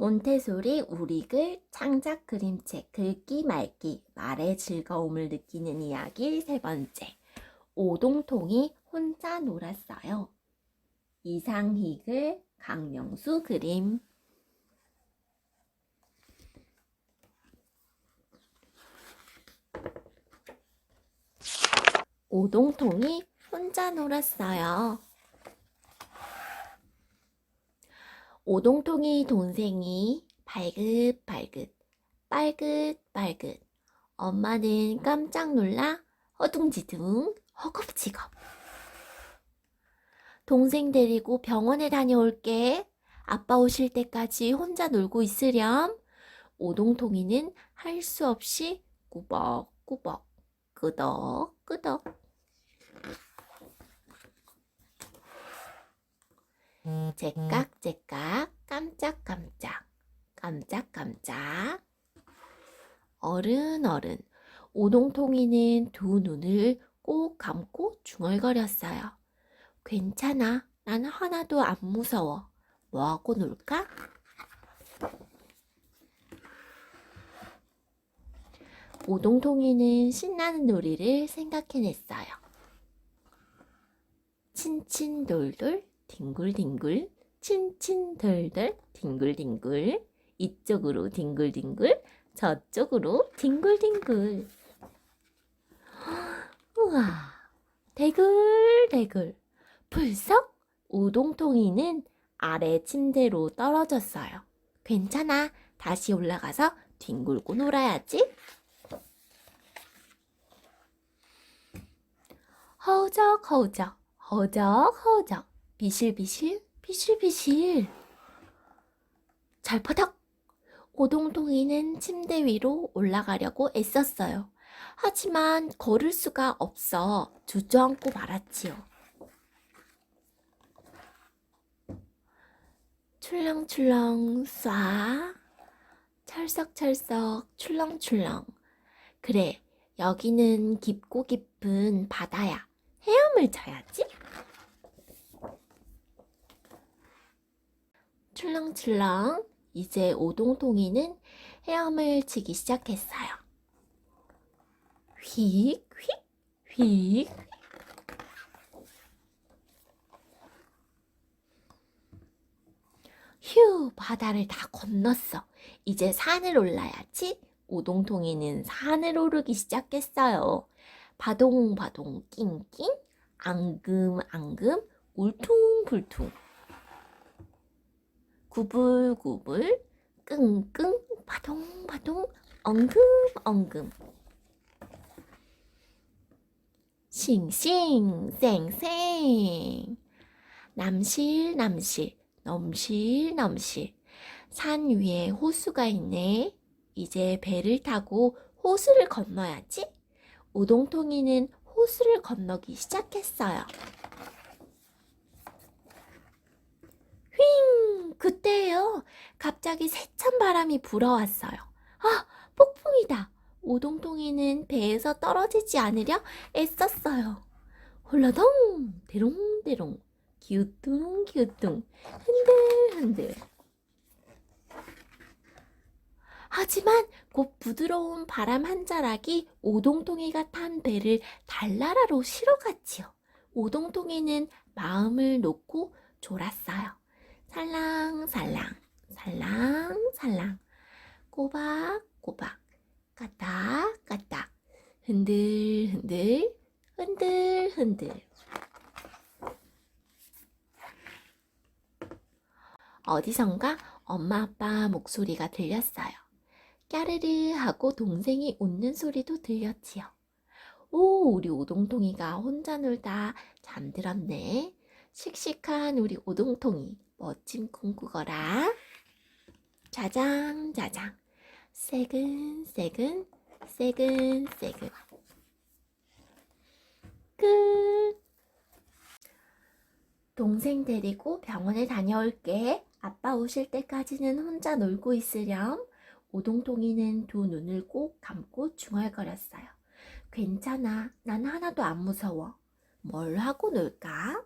몬테소리 우리글 창작 그림책 긁기 말기 말의 즐거움을 느끼는 이야기 세 번째 오동통이 혼자 놀았어요. 이상희글 강명수 그림 오동통이 혼자 놀았어요. 오동통이 동생이 발긋발긋 빨긋빨긋. 엄마는 깜짝 놀라 허둥지둥 허겁지겁. 동생 데리고 병원에 다녀올게. 아빠 오실 때까지 혼자 놀고 있으렴. 오동통이는 할 수 없이 꾸벅꾸벅 끄덕끄덕 제깍제깍 깜짝깜짝 깜짝깜짝 어른 어른 오동통이는 두 눈을 꼭 감고 중얼거렸어요. 괜찮아. 난 하나도 안 무서워. 뭐하고 놀까? 오동통이는 신나는 놀이를 생각해냈어요. 친친돌돌 뒹굴뒹굴 친친돌돌 뒹굴뒹굴 이쪽으로 뒹굴뒹굴 저쪽으로 뒹굴뒹굴 우와 대굴대굴 불썩 우동통이는 아래 침대로 떨어졌어요. 괜찮아. 다시 올라가서 뒹굴고 놀아야지. 허우적 허우적 허우적 허우적 비실비실? 비실비실. 잘퍼덕. 오동통이는 침대 위로 올라가려고 애썼어요. 하지만 걸을 수가 없어 주저앉고 말았지요. 출렁출렁 쏴. 철썩철썩 출렁출렁. 그래 여기는 깊고 깊은 바다야. 헤엄을 쳐야지 출렁출렁 이제 오동통이는 헤엄을 치기 시작했어요 휙, 휙, 휙. 휴, 바다를 다 건넜어. 이제 산을 올라야지. 오동통이는 산을 오르기 시작했어요. 바동바동 낑낑, 앙금앙금, 울퉁불퉁. 구불구불, 끙끙, 바동바동, 엉금엉금. 싱싱 쌩쌩. 남실남실 넘실넘실. 산 위에 호수가 있네. 이제 배를 타고 호수를 건너야지. 우동통이는 호수를 건너기 시작했어요 휙 그때요 갑자기 세찬 바람이 불어왔어요 아 폭풍이다 오동통이는 배에서 떨어지지 않으려 애썼어요. 홀라덩 대롱대롱 기우뚱기우뚱 흔들흔들 하지만 곧 부드러운 바람 한 자락이 오동통이가 탄 배를 달나라로 실어갔지요. 오동통이는 마음을 놓고 졸았어요. 살랑살랑 살랑살랑 꼬박꼬박 까딱까딱 흔들흔들 흔들흔들 어디선가 엄마 아빠 목소리가 들렸어요. 까르르 하고 동생이 웃는 소리도 들렸지요. 오, 우리 오동통이가 혼자 놀다 잠들었네. 씩씩한 우리 오동통이 멋진 꿈 꾸거라. 자장 자장. 새근새근 새근새근 끝. 동생 데리고 병원에 다녀올게. 아빠 오실 때까지는 혼자 놀고 있으렴. 오동통이는 두 눈을 꼭 감고 중얼거렸어요. 괜찮아. 난 하나도 안 무서워. 뭘 하고 놀까?